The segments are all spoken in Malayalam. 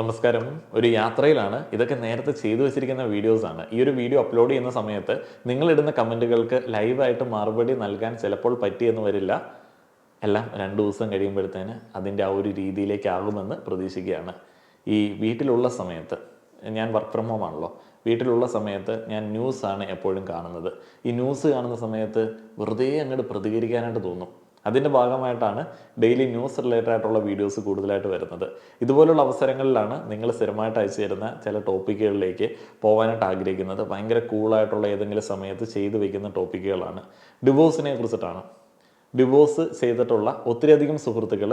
നമസ്കാരം. ഒരു യാത്രയിലാണ് ഇതൊക്കെ നേരത്തെ ചെയ്തു വെച്ചിരിക്കുന്ന വീഡിയോസ് ആണ്. ഈ ഒരു വീഡിയോ അപ്ലോഡ് ചെയ്യുന്ന സമയത്ത് നിങ്ങൾ ഇടുന്ന കമന്റുകൾക്ക് ലൈവായിട്ട് മറുപടി നൽകാൻ ചിലപ്പോൾ പറ്റിയെന്ന് വരില്ല. എല്ലാം രണ്ട് ദിവസം കഴിയുമ്പോഴത്തേന് അതിന്റെ ആ ഒരു രീതിയിലേക്കാകുമെന്ന് പ്രതീക്ഷിക്കുകയാണ്. ഈ വീട്ടിലുള്ള സമയത്ത് ഞാൻ വർക്ക് ഫ്രം ഹോം ആണല്ലോ. വീട്ടിലുള്ള സമയത്ത് ഞാൻ ന്യൂസാണ് എപ്പോഴും കാണുന്നത്. ഈ ന്യൂസ് കാണുന്ന സമയത്ത് വെറുതെ അങ്ങോട്ട് പ്രതികരിക്കാനായിട്ട് തോന്നും. അതിന്റെ ഭാഗമായിട്ടാണ് ഡെയിലി ന്യൂസ് റിലേറ്റഡ് ആയിട്ടുള്ള വീഡിയോസ് കൂടുതലായിട്ട് വരുന്നത്. ഇതുപോലുള്ള അവസരങ്ങളിലാണ് നിങ്ങൾ സ്ഥിരമായിട്ട് അയച്ചു തരുന്ന ചില ടോപ്പിക്കുകളിലേക്ക് പോകാനായിട്ട് ആഗ്രഹിക്കുന്നത്. ഭയങ്കര കൂളായിട്ടുള്ള ഏതെങ്കിലും സമയത്ത് ചെയ്തു വെക്കുന്ന ടോപ്പിക്കുകളാണ്. ഡിവോഴ്സിനെ കുറിച്ചിട്ടാണ്. ഡിവോഴ്സ് ചെയ്തിട്ടുള്ള ഒത്തിരിയധികം സുഹൃത്തുക്കൾ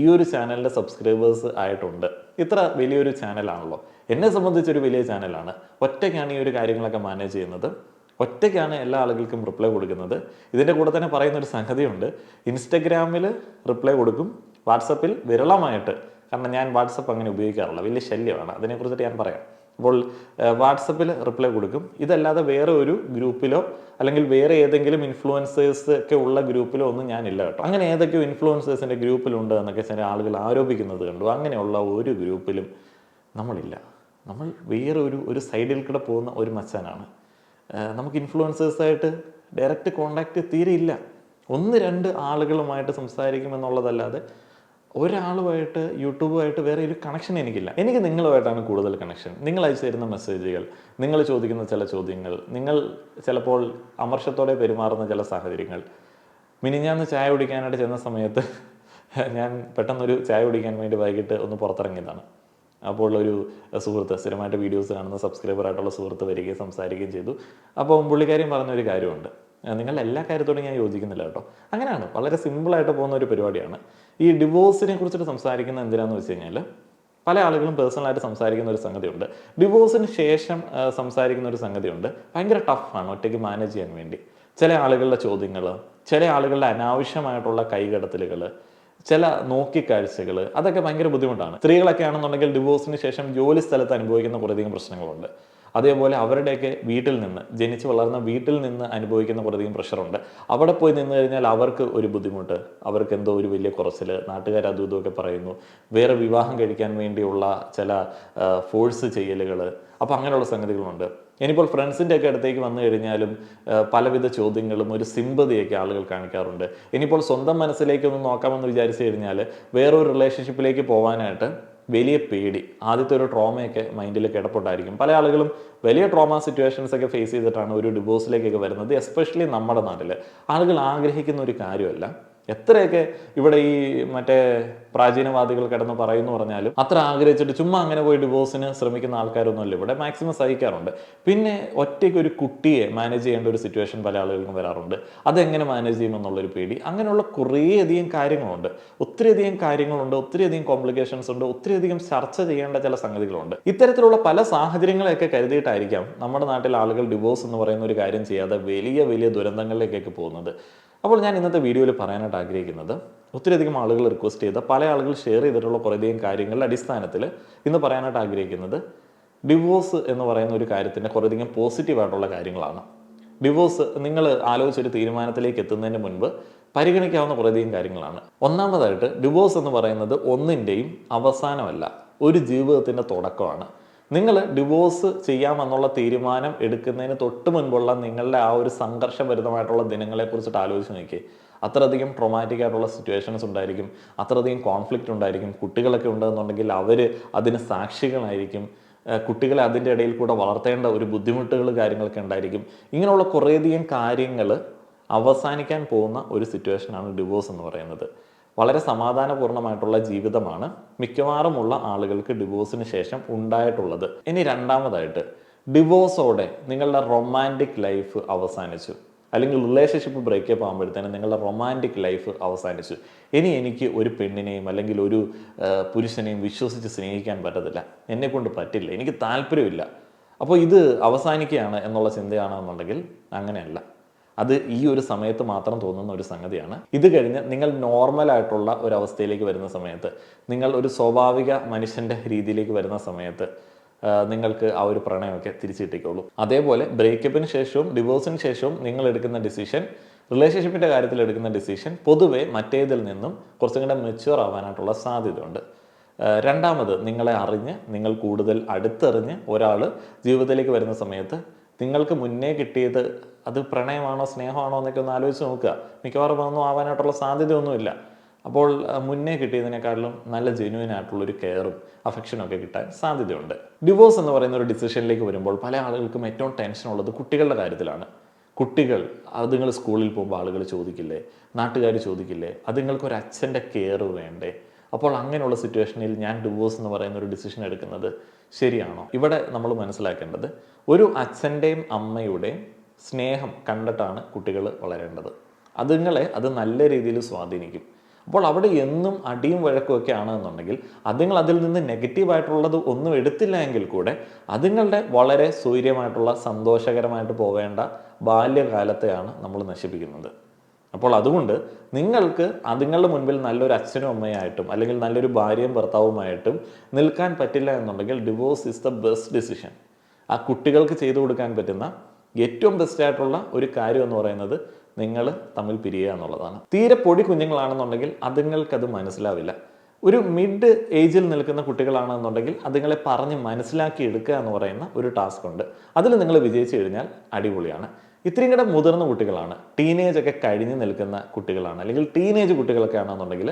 ഈ ഒരു ചാനലിന്റെ സബ്സ്ക്രൈബേഴ്സ് ആയിട്ടുണ്ട്. ഇത്ര വലിയൊരു ചാനലാണല്ലോ. എന്നെ സംബന്ധിച്ചൊരു വലിയ ചാനലാണ്. ഒറ്റയ്ക്കാണ് ഈ ഒരു കാര്യങ്ങളൊക്കെ മാനേജ് ചെയ്യുന്നത്. ഒറ്റയ്ക്കാണ് എല്ലാ ആളുകൾക്കും റിപ്ലൈ കൊടുക്കുന്നത്. ഇതിന്റെ കൂടെ തന്നെ പറയുന്ന ഒരു സംഗതിയുണ്ട്. ഇൻസ്റ്റഗ്രാമിൽ റിപ്ലൈ കൊടുക്കും. വാട്സപ്പിൽ വിരളമായിട്ട്. കാരണം ഞാൻ വാട്സപ്പ് അങ്ങനെ ഉപയോഗിക്കാറില്ല. വലിയ ശല്യമാണ്. അതിനെക്കുറിച്ചിട്ട് ഞാൻ പറയാം. അപ്പോൾ വാട്സപ്പിൽ റിപ്ലൈ കൊടുക്കും. ഇതല്ലാതെ വേറെ ഒരു ഗ്രൂപ്പിലോ അല്ലെങ്കിൽ വേറെ ഏതെങ്കിലും ഇൻഫ്ലുവൻസേഴ്സ് ഒക്കെ ഉള്ള ഗ്രൂപ്പിലോ ഒന്നും ഞാനില്ല കേട്ടോ. അങ്ങനെ ഏതൊക്കെയോ ഇൻഫ്ലുവൻസേഴ്സിന്റെ ഗ്രൂപ്പിലുണ്ട് എന്നൊക്കെ ചില ആളുകൾ ആരോപിക്കുന്നത് കണ്ടു. അങ്ങനെയുള്ള ഒരു ഗ്രൂപ്പിലും നമ്മളില്ല. നമ്മൾ വേറെ ഒരു ഒരു സൈഡിൽ കൂടെ പോകുന്ന ഒരു മച്ചാനാണ്. നമുക്ക് ഇൻഫ്ലുവൻസേഴ്സായിട്ട് ഡയറക്റ്റ് കോണ്ടാക്റ്റ് തീരെ ഇല്ല ഒന്ന് രണ്ട് ആളുകളുമായിട്ട് സംസാരിക്കുമെന്നുള്ളതല്ലാതെ ഒരാളുമായിട്ട് യൂട്യൂബുമായിട്ട് വേറെ ഒരു കണക്ഷൻ എനിക്കില്ല. എനിക്ക് നിങ്ങളുമായിട്ടാണ് കൂടുതൽ കണക്ഷൻ നിങ്ങൾ അയച്ചു തരുന്ന മെസ്സേജുകൾ നിങ്ങൾ ചോദിക്കുന്ന ചില ചോദ്യങ്ങൾ നിങ്ങൾ ചിലപ്പോൾ അമർഷത്തോടെ പെരുമാറുന്ന ചില സാഹചര്യങ്ങൾ. മിനിഞ്ഞാന്ന് ചായ കുടിക്കാനായിട്ട് ചെന്ന സമയത്ത് ഞാൻ പെട്ടെന്നൊരു ചായ കുടിക്കാൻ വേണ്ടി വൈകിട്ട് ഒന്ന് പുറത്തിറങ്ങിയതാണ്. അപ്പോൾ ഒരു സുഹൃത്ത് സ്ഥിരമായിട്ട് വീഡിയോസ് കാണുന്ന സബ്സ്ക്രൈബർ ആയിട്ടുള്ള സുഹൃത്ത് വരികയും സംസാരിക്കുകയും ചെയ്തു. അപ്പോൾ പുള്ളിക്കാരിയും പറഞ്ഞ ഒരു കാര്യമുണ്ട് നിങ്ങൾ എല്ലാ കാര്യത്തോടും ഞാൻ യോജിക്കുന്നില്ല കേട്ടോ. അങ്ങനെയാണ്. വളരെ സിമ്പിളായിട്ട് പോകുന്ന ഒരു പരിപാടിയാണ്. ഈ ഡിവോഴ്സിനെ കുറിച്ചിട്ട് സംസാരിക്കുന്ന എന്തിനാന്ന് വെച്ച് കഴിഞ്ഞാൽ പല ആളുകളും പേഴ്സണലായിട്ട് സംസാരിക്കുന്ന ഒരു സംഗതിയുണ്ട്. ഡിവോഴ്സിന് ശേഷം സംസാരിക്കുന്ന ഒരു സംഗതിയുണ്ട്. ഭയങ്കര ടഫാണ് ഒറ്റയ്ക്ക് മാനേജ് ചെയ്യാൻ വേണ്ടി. ചില ആളുകളുടെ ചോദ്യങ്ങൾ ചില ആളുകളുടെ അനാവശ്യമായിട്ടുള്ള കൈകടത്തലുകൾ ചില നോക്കിക്കാഴ്ചകൾ അതൊക്കെ ഭയങ്കര ബുദ്ധിമുട്ടാണ്. സ്ത്രീകളൊക്കെ ആണെന്നുണ്ടെങ്കിൽ ഡിവോഴ്സിന് ശേഷം ജോലി സ്ഥലത്ത് അനുഭവിക്കുന്ന കുറേയധികം പ്രശ്നങ്ങളുണ്ട്. അതേപോലെ അവരുടെയൊക്കെ വീട്ടിൽ നിന്ന് ജനിച്ച് വളർന്ന വീട്ടിൽ നിന്ന് അനുഭവിക്കുന്ന കുറേയധികം പ്രഷറുണ്ട് അവിടെ പോയി നിന്ന് കഴിഞ്ഞാൽ അവർക്ക് ഒരു ബുദ്ധിമുട്ട് അവർക്ക് എന്തോ ഒരു വലിയ കുറച്ചിൽ നാട്ടുകാർ അതും ഇതുമൊക്കെ പറയുന്നു. വേറെ വിവാഹം കഴിക്കാൻ വേണ്ടിയുള്ള ചില ഫോഴ്സ് ചെയ്യലുകൾ അപ്പോൾ അങ്ങനെയുള്ള സംഗതികളുണ്ട്. ഇനിയിപ്പോൾ ഫ്രണ്ട്സിന്റെ ഒക്കെ അടുത്തേക്ക് വന്നു കഴിഞ്ഞാലും പലവിധ ചോദ്യങ്ങളും ഒരു സിമ്പതിയൊക്കെ ആളുകൾ കാണിക്കാറുണ്ട്. ഇനിയിപ്പോൾ സ്വന്തം മനസ്സിലേക്കൊന്ന് നോക്കാമെന്ന് വിചാരിച്ചു കഴിഞ്ഞാൽ വേറൊരു റിലേഷൻഷിപ്പിലേക്ക് പോകാനായിട്ട് വലിയ പേടി. ആദ്യത്തെ ഒരു ട്രോമയൊക്കെ മൈൻഡിൽ കിടപ്പുണ്ടായിരിക്കും. പല ആളുകളും വലിയ ട്രോമ സിറ്റുവേഷൻസ് ഒക്കെ ഫേസ് ചെയ്തിട്ടാണ് ഒരു ഡിവോഴ്സിലേക്കൊക്കെ വരുന്നത് എസ്പെഷ്യലി നമ്മുടെ നാട്ടിൽ ആളുകൾ ആഗ്രഹിക്കുന്ന ഒരു കാര്യമല്ല. എത്രയൊക്കെ ഇവിടെ ഈ മറ്റേ പ്രാചീനവാദികൾ കിടന്ന് പറയുന്നു പറഞ്ഞാലും അത്ര ആഗ്രഹിച്ചിട്ട് ചുമ്മാ അങ്ങനെ പോയി ഡിവോഴ്സിന് ശ്രമിക്കുന്ന ആൾക്കാരൊന്നുമല്ല. ഇവിടെ മാക്സിമം സഹിക്കാറുണ്ട്. പിന്നെ ഒറ്റയ്ക്ക് ഒരു കുട്ടിയെ മാനേജ് ചെയ്യേണ്ട ഒരു സിറ്റുവേഷൻ പല ആളുകൾക്കും വരാറുണ്ട്. അതെങ്ങനെ മാനേജ് ചെയ്യുമെന്നുള്ളൊരു പേടി. അങ്ങനെയുള്ള കുറേയധികം കാര്യങ്ങളുണ്ട്. ഒത്തിരിയധികം കാര്യങ്ങളുണ്ട് ഒത്തിരിയധികം കോംപ്ലിക്കേഷൻസ് ഉണ്ട് ഒത്തിരിയധികം ചർച്ച ചെയ്യേണ്ട ചില സംഗതികളുണ്ട്. ഇത്തരത്തിലുള്ള പല സാഹചര്യങ്ങളെയൊക്കെ കരുതിയിട്ടായിരിക്കാം നമ്മുടെ നാട്ടിൽ ആളുകൾ ഡിവോഴ്സ് എന്ന് പറയുന്ന ഒരു കാര്യം ചെയ്യാതെ വലിയ വലിയ ദുരന്തങ്ങളിലേക്കൊക്കെ പോകുന്നത്. അപ്പോൾ ഞാൻ ഇന്നത്തെ വീഡിയോയിൽ പറയാനായിട്ട് ആഗ്രഹിക്കുന്നത് ഒത്തിരിയധികം ആളുകൾ റിക്വസ്റ്റ് ചെയ്ത പല ആളുകൾ ഷെയർ ചെയ്തിട്ടുള്ള കുറേയധികം കാര്യങ്ങളുടെ അടിസ്ഥാനത്തിൽ ഇന്ന് പറയാനായിട്ട് ആഗ്രഹിക്കുന്നത് ഡിവോഴ്സ് എന്ന് പറയുന്ന ഒരു കാര്യത്തിന്റെ കുറേയധികം പോസിറ്റീവായിട്ടുള്ള കാര്യങ്ങളാണ്. ഡിവോഴ്സ് നിങ്ങൾ ആലോചിച്ചൊരു തീരുമാനത്തിലേക്ക് എത്തുന്നതിന് മുൻപ് പരിഗണിക്കാവുന്ന കുറേയധികം കാര്യങ്ങളാണ്. ഒന്നാമതായിട്ട് ഡിവോഴ്സ് എന്ന് പറയുന്നത് ഒന്നിന്റെയും അവസാനമല്ല ഒരു ജീവിതത്തിന്റെ തുടക്കമാണ്. നിങ്ങൾ ഡിവോഴ്സ് ചെയ്യാമെന്നുള്ള തീരുമാനം എടുക്കുന്നതിന് തൊട്ട് മുൻപുള്ള നിങ്ങളുടെ ആ ഒരു സംഘർഷഭരിതമായിട്ടുള്ള ദിനങ്ങളെ കുറിച്ചിട്ട് ആലോചിച്ച് നോക്കിയേ. അത്രയധികം ട്രൊമാറ്റിക് ആയിട്ടുള്ള സിറ്റുവേഷൻസ് ഉണ്ടായിരിക്കും. അത്രയധികം കോൺഫ്ലിക്റ്റ് ഉണ്ടായിരിക്കും. കുട്ടികളൊക്കെ ഉണ്ടെന്നുണ്ടെങ്കിൽ അവർ അതിന് സാക്ഷികളായിരിക്കും. കുട്ടികളെ അതിന്റെ ഇടയിൽ കൂടെ വളർത്തേണ്ട ഒരു ബുദ്ധിമുട്ടുകൾ കാര്യങ്ങളൊക്കെ ഉണ്ടായിരിക്കും. ഇങ്ങനെയുള്ള കുറേയധികം കാര്യങ്ങൾ അവസാനിക്കാൻ പോകുന്ന ഒരു സിറ്റുവേഷനാണ് ഡിവോഴ്സ് എന്ന് പറയുന്നത്. വളരെ സമാധാനപൂർണമായിട്ടുള്ള ജീവിതമാണ് മിക്കവാറുമുള്ള ആളുകൾക്ക് ഡിവോഴ്സിന് ശേഷം ഉണ്ടായിട്ടുള്ളത്. ഇനി രണ്ടാമതായിട്ട് ഡിവോഴ്സോടെ നിങ്ങളുടെ റൊമാന്റിക് ലൈഫ് അവസാനിച്ചു. അല്ലെങ്കിൽ റിലേഷൻഷിപ്പ് ബ്രേക്കപ്പ് ആകുമ്പോഴത്തേനും നിങ്ങളുടെ റൊമാന്റിക് ലൈഫ് അവസാനിച്ചു. ഇനി എനിക്ക് ഒരു പെണ്ണിനെയും അല്ലെങ്കിൽ ഒരു പുരുഷനെയും വിശ്വസിച്ച് സ്നേഹിക്കാൻ പറ്റത്തില്ല. എന്നെക്കൊണ്ട് പറ്റില്ല. എനിക്ക് താല്പര്യമില്ല. അപ്പോൾ ഇത് അവസാനിക്കുകയാണ് എന്നുള്ള ചിന്തയാണെന്നുണ്ടെങ്കിൽ അങ്ങനെയല്ല. അത് ഈ ഒരു സമയത്ത് മാത്രം തോന്നുന്ന ഒരു സംഗതിയാണ്. ഇത് കഴിഞ്ഞ് നിങ്ങൾ നോർമൽ ആയിട്ടുള്ള ഒരു അവസ്ഥയിലേക്ക് വരുന്ന സമയത്ത് നിങ്ങൾ ഒരു സ്വാഭാവിക മനുഷ്യന്റെ രീതിയിലേക്ക് വരുന്ന സമയത്ത് നിങ്ങൾക്ക് ആ ഒരു പ്രണയമൊക്കെ തിരിച്ചിട്ടിക്കോളൂ അതേപോലെ ബ്രേക്കപ്പിന് ശേഷവും ഡിവോഴ്സിന് ശേഷവും നിങ്ങൾ എടുക്കുന്ന ഡിസിഷൻ റിലേഷൻഷിപ്പിന്റെ കാര്യത്തിൽ എടുക്കുന്ന ഡിസിഷൻ പൊതുവേ മറ്റേതിൽ നിന്നും കുറച്ചും കൂടെ മെച്യൂർ ആവാനായിട്ടുള്ള സാധ്യതയുണ്ട്. രണ്ടാമത് നിങ്ങളെ അറിഞ്ഞ് നിങ്ങൾ കൂടുതൽ അടുത്തറിഞ്ഞ് ഒരാൾ ജീവിതത്തിലേക്ക് വരുന്ന സമയത്ത് നിങ്ങൾക്ക് മുന്നേ കിട്ടിയത് അത് പ്രണയമാണോ സ്നേഹമാണോ എന്നൊക്കെ ഒന്ന് ആലോചിച്ച് നോക്കുക. മിക്കവാറും അതൊന്നും ആവാനായിട്ടുള്ള സാധ്യതയൊന്നുമില്ല. അപ്പോൾ മുന്നേ കിട്ടിയതിനേക്കാളും നല്ല ജെന്യൂൻ ആയിട്ടുള്ള ഒരു കെയറും അഫക്ഷനും ഒക്കെ കിട്ടാൻ സാധ്യതയുണ്ട്. ഡിവോഴ്സ് എന്ന് പറയുന്ന ഒരു ഡിസിഷനിലേക്ക് വരുമ്പോൾ പല ആളുകൾക്കും ഏറ്റവും ടെൻഷൻ ഉള്ളത് കുട്ടികളുടെ കാര്യത്തിലാണ്. കുട്ടികൾ അത് നിങ്ങൾ സ്കൂളിൽ പോകുമ്പോൾ ആളുകൾ ചോദിക്കില്ലേ? നാട്ടുകാർ ചോദിക്കില്ലേ? നിങ്ങൾക്ക് ഒരു അച്ഛന്റെ കെയർ വേണ്ടേ? അപ്പോൾ അങ്ങനെയുള്ള സിറ്റുവേഷനിൽ ഞാൻ ഡിവോഴ്സ് എന്ന് പറയുന്ന ഒരു ഡിസിഷൻ എടുക്കുന്നത് ശരിയാണോ? ഇവിടെ നമ്മൾ മനസ്സിലാക്കേണ്ടത് ഒരു അച്ഛന്റെയും അമ്മയുടെയും സ്നേഹം കണ്ടിട്ടാണ് കുട്ടികൾ വളരേണ്ടത്. അതുങ്ങളെ അത് നല്ല രീതിയിൽ സ്വാധീനിക്കും. അപ്പോൾ അവിടെ എന്നും അടിയും വഴക്കും ഒക്കെ ആണെന്നുണ്ടെങ്കിൽ അതുങ്ങൾ അതിൽ നിന്ന് നെഗറ്റീവായിട്ടുള്ളത് ഒന്നും എടുത്തില്ല എങ്കിൽ കൂടെ അതുങ്ങളുടെ വളരെ സൂര്യമായിട്ടുള്ള സന്തോഷകരമായിട്ട് പോവേണ്ട ബാല്യകാലത്തെയാണ് നമ്മൾ നശിപ്പിക്കുന്നത്. അപ്പോൾ അതുകൊണ്ട് നിങ്ങൾക്ക് അതുങ്ങളുടെ മുൻപിൽ നല്ലൊരു അച്ഛനും അമ്മയായിട്ടും അല്ലെങ്കിൽ നല്ലൊരു ഭാര്യയും ഭർത്താവുമായിട്ടും നിൽക്കാൻ പറ്റില്ല എന്നുണ്ടെങ്കിൽ divorce is the best decision ആ കുട്ടികൾക്ക് ചെയ്തു കൊടുക്കാൻ പറ്റുന്ന ഏറ്റവും ബെസ്റ്റ് ആയിട്ടുള്ള ഒരു കാര്യം എന്ന് പറയുന്നത് നിങ്ങൾ തമ്മിൽ പിരിയുക എന്നുള്ളതാണ്. തീരെ പൊടി കുഞ്ഞുങ്ങളാണെന്നുണ്ടെങ്കിൽ അതുങ്ങൾക്കത് മനസ്സിലാവില്ല. ഒരു മിഡ് ഏജിൽ നിൽക്കുന്ന കുട്ടികളാണെന്നുണ്ടെങ്കിൽ അതുങ്ങളെ പറഞ്ഞ് മനസ്സിലാക്കി എടുക്കുക എന്ന് പറയുന്ന ഒരു ടാസ്ക് ഉണ്ട്. അതിൽ നിങ്ങൾ വിജയിച്ചു കഴിഞ്ഞാൽ അടിപൊളിയാണ്. ഇത്രയും കൂടെ മുതിർന്ന കുട്ടികളാണ്. ടീനേജ് ഒക്കെ കഴിഞ്ഞ് നിൽക്കുന്ന കുട്ടികളാണ്. അല്ലെങ്കിൽ ടീനേജ് കുട്ടികളൊക്കെ ആണെന്നുണ്ടെങ്കിൽ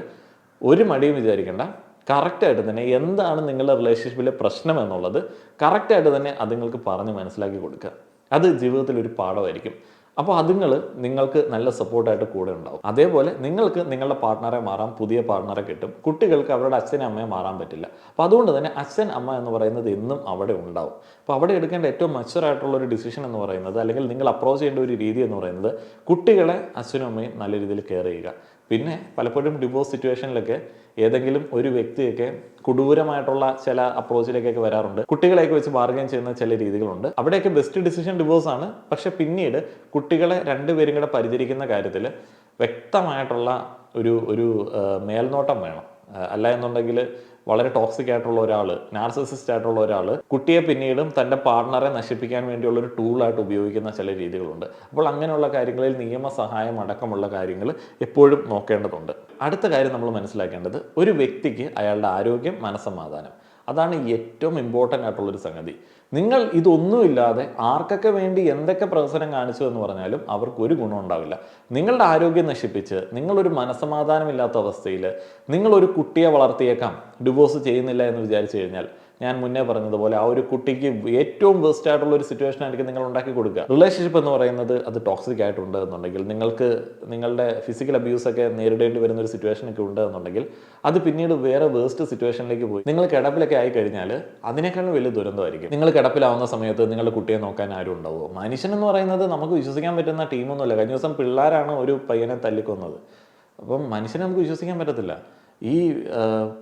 ഒരു മടിയും വിചാരിക്കേണ്ട. കറക്റ്റായിട്ട് തന്നെ എന്താണ് നിങ്ങളുടെ റിലേഷൻഷിപ്പിലെ പ്രശ്നം എന്നുള്ളത് കറക്റ്റായിട്ട് തന്നെ അത് നിങ്ങൾക്ക് പറഞ്ഞ് മനസ്സിലാക്കി കൊടുക്കുക. അത് ജീവിതത്തിൽ ഒരു പാഠമായിരിക്കും. അപ്പോൾ അതുങ്ങൾ നിങ്ങൾക്ക് നല്ല സപ്പോർട്ടായിട്ട് കൂടെ ഉണ്ടാവും. അതേപോലെ നിങ്ങൾക്ക് നിങ്ങളുടെ പാർട്ട്ണറെ മാറാം പുതിയ പാർട്ട്ണറെ കിട്ടും. കുട്ടികൾക്ക് അവരുടെ അച്ഛനും അമ്മയെ മാറാൻ പറ്റില്ല. അപ്പോൾ അതുകൊണ്ട് തന്നെ അച്ഛൻ അമ്മ എന്ന് പറയുന്നത് എന്നും അവിടെ ഉണ്ടാവും. അപ്പോൾ അവിടെ എടുക്കേണ്ട ഏറ്റവും മച്ചുവർ ആയിട്ടുള്ള ഒരു ഡിസിഷൻ എന്ന് പറയുന്നത് അല്ലെങ്കിൽ നിങ്ങൾ അപ്രോച്ച് ചെയ്യേണ്ട ഒരു രീതി എന്ന് പറയുന്നത് കുട്ടികളെ അച്ഛനും അമ്മയും നല്ല രീതിയിൽ കെയർ ചെയ്യുക. പിന്നെ പലപ്പോഴും ഡിവോഴ്സ് സിറ്റുവേഷനിലൊക്കെ ഏതെങ്കിലും ഒരു വ്യക്തിയൊക്കെ കൊടൂരമായിട്ടുള്ള ചില അപ്രോച്ചിലേക്കൊക്കെ വരാറുണ്ട്. കുട്ടികളെയൊക്കെ വെച്ച് ബാർഗൈൻ ചെയ്യുന്ന ചില രീതികളുണ്ട്. അവിടെയൊക്കെ ബെസ്റ്റ് ഡിസിഷൻ ഡിവോഴ്സ് ആണ്. പക്ഷെ പിന്നീട് കുട്ടികളെ രണ്ടുപേരും കൂടെ പരിചരിക്കുന്ന കാര്യത്തിൽ വ്യക്തമായിട്ടുള്ള ഒരു ഒരു മേൽനോട്ടം വേണം. അല്ല എന്നുണ്ടെങ്കിൽ വളരെ ടോക്സിക് ആയിട്ടുള്ള ഒരാൾ നാർസിസിസ്റ്റ് ആയിട്ടുള്ള ഒരാൾ കുട്ടിയെ പിന്നീടും തന്റെ പാർട്ണറെ നശിപ്പിക്കാൻ വേണ്ടിയുള്ള ഒരു ടൂളായിട്ട് ഉപയോഗിക്കുന്ന ചില രീതികളുണ്ട്. അപ്പോൾ അങ്ങനെയുള്ള കാര്യങ്ങളിൽ നിയമസഹായം അടക്കമുള്ള കാര്യങ്ങൾ എപ്പോഴും നോക്കേണ്ടതുണ്ട്. അടുത്ത കാര്യം നമ്മൾ മനസ്സിലാക്കേണ്ടത് ഒരു വ്യക്തിക്ക് അയാളുടെ ആരോഗ്യം മനസ്സമാധാനം. അതാണ് ഏറ്റവും ഇമ്പോർട്ടന്റ് ആയിട്ടുള്ളൊരു സംഗതി. നിങ്ങൾ ഇതൊന്നുമില്ലാതെ ആർക്കൊക്കെ വേണ്ടി എന്തൊക്കെ പ്രവർത്തനം കാണിച്ചു എന്ന് പറഞ്ഞാലും അവർക്ക് ഒരു ഗുണം ഉണ്ടാവില്ല. നിങ്ങളുടെ ആരോഗ്യം നശിപ്പിച്ച് നിങ്ങളൊരു മനസമാധാനമില്ലാത്ത അവസ്ഥയിൽ നിങ്ങളൊരു കുട്ടിയെ വളർത്തിയേക്കാം ഡിവോഴ്സ് ചെയ്യുന്നില്ല എന്ന് വിചാരിച്ചു കഴിഞ്ഞാൽ ഞാൻ മുന്നേ പറഞ്ഞതുപോലെ ആ ഒരു കുട്ടിക്ക് ഏറ്റവും ബെസ്റ്റ് ആയിട്ടുള്ള ഒരു സിറ്റുവേഷൻ ആയിരിക്കും നിങ്ങൾ ഉണ്ടാക്കി കൊടുക്കുക. റിലേഷൻഷിപ്പ് എന്ന് പറയുന്നത് അത് ടോക്സിക് ആയിട്ടുണ്ട് എന്നുണ്ടെങ്കിൽ നിങ്ങൾക്ക് നിങ്ങളുടെ ഫിസിക്കൽ അബ്യൂസ് ഒക്കെ നേരിടേണ്ടി വരുന്ന ഒരു സിറ്റുവേഷൻ ഒക്കെ ഉണ്ട് എന്നുണ്ടെങ്കിൽ അത് പിന്നീട് വേറെ വേസ്റ്റ് സിറ്റുവേഷനിലേക്ക് പോയി. നിങ്ങൾ കിടപ്പിലൊക്കെ ആയി കഴിഞ്ഞാൽ അതിനേക്കാളും വലിയ ദുരന്തമായിരിക്കും. നിങ്ങൾ കിടപ്പിലാവുന്ന സമയത്ത് നിങ്ങളുടെ കുട്ടിയെ നോക്കാൻ ആരും ഉണ്ടാവുമോ? മനുഷ്യൻ എന്ന് പറയുന്നത് നമുക്ക് വിശ്വസിക്കാൻ പറ്റുന്ന ടീമൊന്നുമില്ല. കഴിഞ്ഞ ദിവസം പിള്ളേരാണ് ഒരു പയ്യനെ തല്ലിക്കൊന്നത്. അപ്പം മനുഷ്യനെ നമുക്ക് വിശ്വസിക്കാൻ പറ്റത്തില്ല. ഈ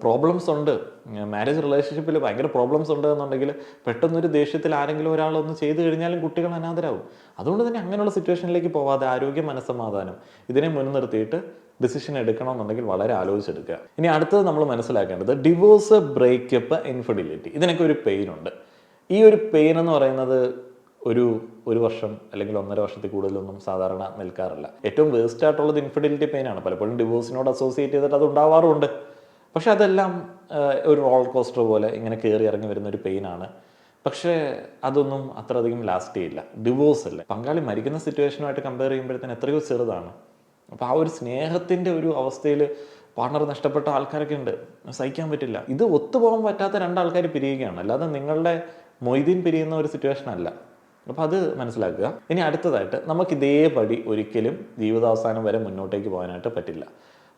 പ്രോബ്ലംസ് ഉണ്ട്. മാരേജ് റിലേഷൻഷിപ്പിൽ ഭയങ്കര പ്രോബ്ലംസ് ഉണ്ട് എന്നുണ്ടെങ്കിൽ പെട്ടെന്നൊരു ദേഷ്യത്തിൽ ആരെങ്കിലും ഒരാളൊന്ന് ചെയ്തു കഴിഞ്ഞാലും കുട്ടികൾ അനാഥരാകും അതുകൊണ്ട് തന്നെ അങ്ങനെയുള്ള സിറ്റുവേഷനിലേക്ക് പോവാതെ ആരോഗ്യ മനസ്സമാധാനം ഇതിനെ മുൻനിർത്തിയിട്ട് ഡിസിഷൻ എടുക്കണമെന്നുണ്ടെങ്കിൽ വളരെ ആലോചിച്ചെടുക്കുക. ഇനി അടുത്തത് നമ്മൾ മനസ്സിലാക്കേണ്ടത് ഡിവോഴ്സ് ബ്രേക്കപ്പ് ഇൻഫെർട്ടിലിറ്റി ഇതിനൊക്കെ ഒരു പെയിൻ ഉണ്ട്. ഈ ഒരു പെയിൻ എന്ന് പറയുന്നത് ഒരു ഒരു വർഷം അല്ലെങ്കിൽ ഒന്നര വർഷത്തിൽ കൂടുതലൊന്നും സാധാരണ നിൽക്കാറില്ല. ഏറ്റവും വേസ്റ്റ് ആയിട്ടുള്ളത് ഇൻഫിഡിലിറ്റി പെയിൻ ആണ്. പലപ്പോഴും ഡിവോഴ്സിനോട് അസോസിയേറ്റ് ചെയ്തിട്ട് അത് ഉണ്ടാവാറുണ്ട്. പക്ഷെ അതെല്ലാം ഒരു റോൾ കോസ്റ്റർ പോലെ ഇങ്ങനെ കയറി ഇറങ്ങി വരുന്ന ഒരു പെയിൻ ആണ്. പക്ഷേ അതൊന്നും അത്രയധികം ലാസ്റ്റ് ചെയ്യില്ല. ഡിവോഴ്സ് അല്ലേ? പങ്കാളി മരിക്കുന്ന സിറ്റുവേഷനുമായിട്ട് കമ്പയർ ചെയ്യുമ്പോഴത്തേന് എത്രയോ ചെറുതാണ്. അപ്പോൾ ആ ഒരു സ്നേഹത്തിന്റെ ഒരു അവസ്ഥയിൽ പാർട്ണർ നഷ്ടപ്പെട്ട ആൾക്കാരൊക്കെ ഉണ്ട്. സഹിക്കാൻ പറ്റില്ല. ഇത് ഒത്തുപോകാൻ പറ്റാത്ത രണ്ടാൾക്കാർ പിരിയുകയാണ്. അല്ലാതെ നിങ്ങളുടെ മൊയ്തീൻ പിരിയുന്ന ഒരു സിറ്റുവേഷൻ അല്ല. അപ്പോൾ അത് മനസ്സിലാക്കുക. ഇനി അടുത്തതായിട്ട് നമുക്ക് ഇതേപടി ഒരിക്കലും ജീവിതാവസാനം വരെ മുന്നോട്ടേക്ക് പോകാനായിട്ട് പറ്റില്ല.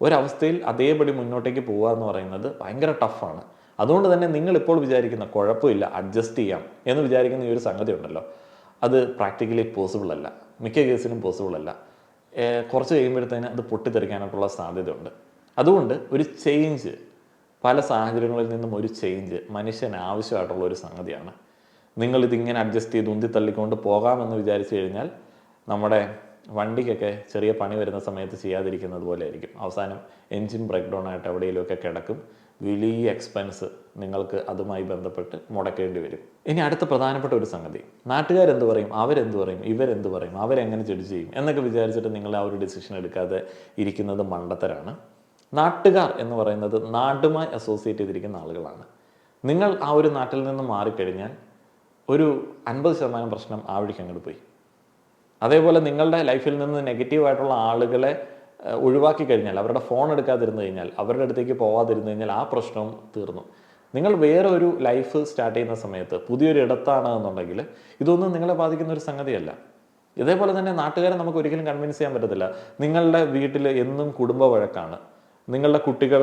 ഒരവസ്ഥയിൽ അതേപടി മുന്നോട്ടേക്ക് പോകുക എന്ന് പറയുന്നത് ഭയങ്കര ടഫാണ് അതുകൊണ്ട് തന്നെ നിങ്ങൾ ഇപ്പോൾ വിചാരിക്കുന്ന കുഴപ്പമില്ല അഡ്ജസ്റ്റ് ചെയ്യാം എന്ന് വിചാരിക്കുന്ന ഈ ഒരു സംഗതി ഉണ്ടല്ലോ. അത് പ്രാക്ടിക്കലി പോസിബിൾ അല്ല. മിക്ക കേസിലും പോസിബിൾ അല്ല. കുറച്ച് കഴിയുമ്പോഴത്തേന് അത് പൊട്ടിത്തെറിക്കാനായിട്ടുള്ള സാധ്യതയുണ്ട്. അതുകൊണ്ട് ഒരു ചേഞ്ച് പല സാഹചര്യങ്ങളിൽ നിന്നും ഒരു ചേഞ്ച് മനുഷ്യന് ആവശ്യമായിട്ടുള്ള ഒരു സംഗതിയാണ്. നിങ്ങൾ ഇതിങ്ങനെ അഡ്ജസ്റ്റ് ചെയ്ത് ഉന്തി തള്ളിക്കൊണ്ട് പോകാമെന്ന് വിചാരിച്ചു കഴിഞ്ഞാൽ നമ്മുടെ വണ്ടിക്കൊക്കെ ചെറിയ പണി വരുന്ന സമയത്ത് ചെയ്യാതിരിക്കുന്നത് പോലെ ആയിരിക്കും അവസാനം എൻജിൻ ബ്രേക്ക് ഡൗൺ ആയിട്ട് എവിടെയെങ്കിലുമൊക്കെ കിടക്കും. വലിയ എക്സ്പെൻസ് നിങ്ങൾക്ക് അതുമായി ബന്ധപ്പെട്ട് മുടക്കേണ്ടി വരും. ഇനി അടുത്ത പ്രധാനപ്പെട്ട ഒരു സംഗതി. നാട്ടുകാരെന്ത് പറയും? അവരെന്ത് പറയും? ഇവരെന്ത് പറയും? അവരെങ്ങനെ ജഡ്ജ് ചെയ്യും? എന്നൊക്കെ വിചാരിച്ചിട്ട് നിങ്ങൾ ആ ഒരു ഡിസിഷൻ എടുക്കാതെ ഇരിക്കുന്നത് മണ്ടത്തരാണ്. നാട്ടുകാർ എന്ന് പറയുന്നത് നാടുമായി അസോസിയേറ്റ് ചെയ്തിരിക്കുന്ന ആളുകളാണ്. നിങ്ങൾ ആ ഒരു നാട്ടിൽ നിന്ന് മാറിക്കഴിഞ്ഞാൽ ഒരു അൻപത് ശതമാനം പ്രശ്നം ആ വഴിക്ക് അങ്ങോട്ട് പോയി. അതേപോലെ നിങ്ങളുടെ ലൈഫിൽ നിന്ന് നെഗറ്റീവായിട്ടുള്ള ആളുകളെ ഒഴിവാക്കി കഴിഞ്ഞാൽ അവരുടെ ഫോൺ എടുക്കാതിരുന്നു കഴിഞ്ഞാൽ അവരുടെ അടുത്തേക്ക് പോവാതിരുന്നു കഴിഞ്ഞാൽ ആ പ്രശ്നവും തീർന്നു. നിങ്ങൾ വേറെ ഒരു ലൈഫ് സ്റ്റാർട്ട് ചെയ്യുന്ന സമയത്ത് പുതിയൊരു ഇടത്താണ് എന്നുണ്ടെങ്കിൽ ഇതൊന്നും നിങ്ങളെ ബാധിക്കുന്ന ഒരു സംഗതിയല്ല. ഇതേപോലെ തന്നെ നാട്ടുകാരെ നമുക്ക് ഒരിക്കലും കൺവിൻസ് ചെയ്യാൻ പറ്റത്തില്ല. നിങ്ങളുടെ വീട്ടിൽ എന്നും കുടുംബ വഴക്കാണ്. നിങ്ങളുടെ കുട്ടികൾ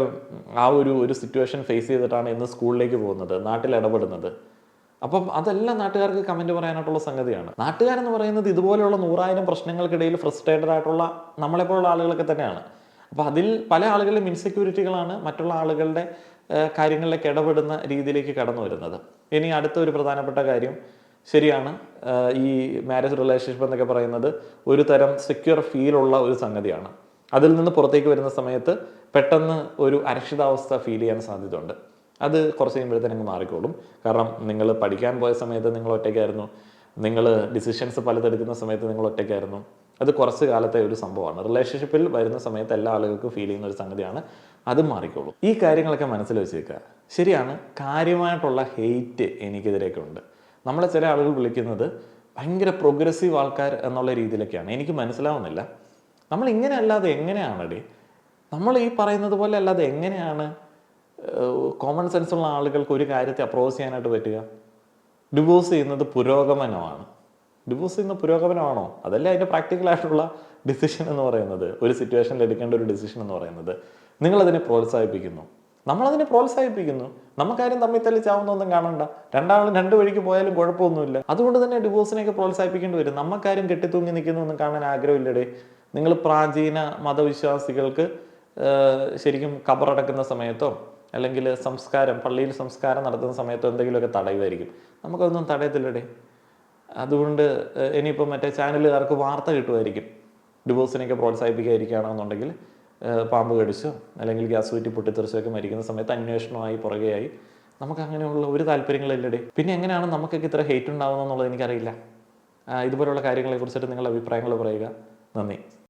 ആ ഒരു ഒരു സിറ്റുവേഷൻ ഫേസ് ചെയ്തിട്ടാണ് ഇന്ന് സ്കൂളിലേക്ക് പോകുന്നത് നാട്ടിൽ ഇടപെടുന്നത്. അപ്പം അതെല്ലാം നാട്ടുകാർക്ക് കമന്റ് പറയാനായിട്ടുള്ള സംഗതിയാണ്. നാട്ടുകാരെന്ന് പറയുന്നത് ഇതുപോലെയുള്ള നൂറായിരം പ്രശ്നങ്ങൾക്കിടയിൽ ഫ്രസ്ട്രേറ്റഡ് ആയിട്ടുള്ള നമ്മളെപ്പോലുള്ള ആളുകളൊക്കെ തന്നെയാണ്. അപ്പോൾ അതിൽ പല ആളുകളിലും ഇൻസെക്യൂരിറ്റികളാണ് മറ്റുള്ള ആളുകളുടെ കാര്യങ്ങളിലേക്ക് ഇടപെടുന്ന രീതിയിലേക്ക് കടന്നു വരുന്നത്. ഇനി അടുത്ത ഒരു പ്രധാനപ്പെട്ട കാര്യം ശരിയാണ്. ഈ മാരേജ് റിലേഷൻഷിപ്പ് എന്നൊക്കെ പറയുന്നത് ഒരു തരം സെക്യൂർ ഫീലുള്ള ഒരു സംഗതിയാണ്. അതിൽ നിന്ന് പുറത്തേക്ക് വരുന്ന സമയത്ത് പെട്ടെന്ന് ഒരു അരക്ഷിതാവസ്ഥ ഫീൽ ചെയ്യാൻ സാധ്യതയുണ്ട്. അത് കുറച്ച് കഴിയുമ്പോഴത്തേനും മാറിക്കോളും. കാരണം നിങ്ങൾ പഠിക്കാൻ പോയ സമയത്ത് നിങ്ങൾ ഒറ്റയ്ക്കായിരുന്നു. നിങ്ങൾ ഡിസിഷൻസ് പലതെടുക്കുന്ന സമയത്ത് നിങ്ങൾ ഒറ്റയ്ക്കായിരുന്നു. അത് കുറച്ച് കാലത്തെ ഒരു സംഭവമാണ്. റിലേഷൻഷിപ്പിൽ വരുന്ന സമയത്ത് എല്ലാ ആളുകൾക്കും ഫീൽ ചെയ്യുന്ന ഒരു സംഗതിയാണ്. അത് മാറിക്കോളും. ഈ കാര്യങ്ങളൊക്കെ മനസ്സിൽ വെച്ചേക്കുക. ശരിയാണ് കാര്യമായിട്ടുള്ള ഹെയ്റ്റ് എനിക്കെതിരെയൊക്കെ ഉണ്ട്. നമ്മളെ ചില ആളുകൾ വിളിക്കുന്നത് ഭയങ്കര പ്രോഗ്രസീവ് ആൾക്കാർ എന്നുള്ള രീതിയിലൊക്കെയാണ്. എനിക്ക് മനസ്സിലാവുന്നില്ല. നമ്മൾ ഇങ്ങനെ അല്ലാതെ എങ്ങനെയാണടി? നമ്മൾ ഈ പറയുന്നത് പോലെ അല്ലാതെ എങ്ങനെയാണ്? കോമൺ സെൻസുള്ള ആളുകൾക്ക് ഒരു കാര്യത്തെ അപ്രോച്ച് ചെയ്യാനായിട്ട് പറ്റുക. ഡിവോഴ്സ് ചെയ്യുന്നത് പുരോഗമനമാണ്. ഡിവോഴ്സ് ചെയ്യുന്ന പുരോഗമനമാണോ? അതല്ല അതിന്റെ പ്രാക്ടിക്കൽ ആയിട്ടുള്ള ഡിസിഷൻ എന്ന് പറയുന്നത്. ഒരു സിറ്റുവേഷനിൽ എടുക്കേണ്ട ഒരു ഡിസിഷൻ എന്ന് പറയുന്നത്. നിങ്ങളതിനെ പ്രോത്സാഹിപ്പിക്കുന്നു. നമ്മളതിനെ പ്രോത്സാഹിപ്പിക്കുന്നു. നമുക്കാരും തമ്മിൽ തെളിച്ചാവുന്നൊന്നും ചാവുന്നൊന്നും കാണണ്ട. രണ്ടാളും രണ്ട് വഴിക്ക് പോയാലും കുഴപ്പമൊന്നുമില്ല. അതുകൊണ്ട് തന്നെ ഡിവോഴ്സിനെയൊക്കെ പ്രോത്സാഹിപ്പിക്കേണ്ടി വരും. നമുക്കാരും കെട്ടിത്തൂങ്ങി നിൽക്കുന്നൊന്നും കാണാൻ ആഗ്രഹമില്ലടേ. നിങ്ങൾ പ്രാചീന മതവിശ്വാസികൾക്ക് ശരിക്കും കബറടക്കുന്ന സമയത്തോ അല്ലെങ്കിൽ സംസ്കാരം പള്ളിയിൽ സംസ്കാരം നടത്തുന്ന സമയത്ത് എന്തെങ്കിലുമൊക്കെ തടയുമായിരിക്കും. നമുക്കതൊന്നും തടയത്തില്ലടേ. അതുകൊണ്ട് ഇനിയിപ്പോൾ ഇനിയിപ്പം മറ്റേ ചാനലുകാർക്ക് വാർത്ത കിട്ടുമായിരിക്കും. ഡിവോഴ്സിനെയൊക്കെ പ്രോത്സാഹിപ്പിക്കാതിരിക്കുകയാണെന്നുണ്ടെങ്കിൽ ഏഹ്, പാമ്പ് കടിച്ചോ അല്ലെങ്കിൽ ഗ്യാസ് കുറ്റി പൊട്ടിത്തെറിച്ചൊക്കെ മരിക്കുന്ന സമയത്ത് അന്വേഷണമായി പുറകെയായി. നമുക്ക് അങ്ങനെയുള്ള ഒരു താല്പര്യങ്ങളില്ലടേ. പിന്നെ എങ്ങനെയാണ് നമുക്കൊക്കെ ഇത്ര ഹേറ്റ് ഉണ്ടാകുന്നതെന്നുള്ളത് എനിക്കറിയില്ല. ഇതുപോലുള്ള കാര്യങ്ങളെക്കുറിച്ചിട്ട് നിങ്ങളുടെ അഭിപ്രായങ്ങൾ പറയുക. നന്ദി.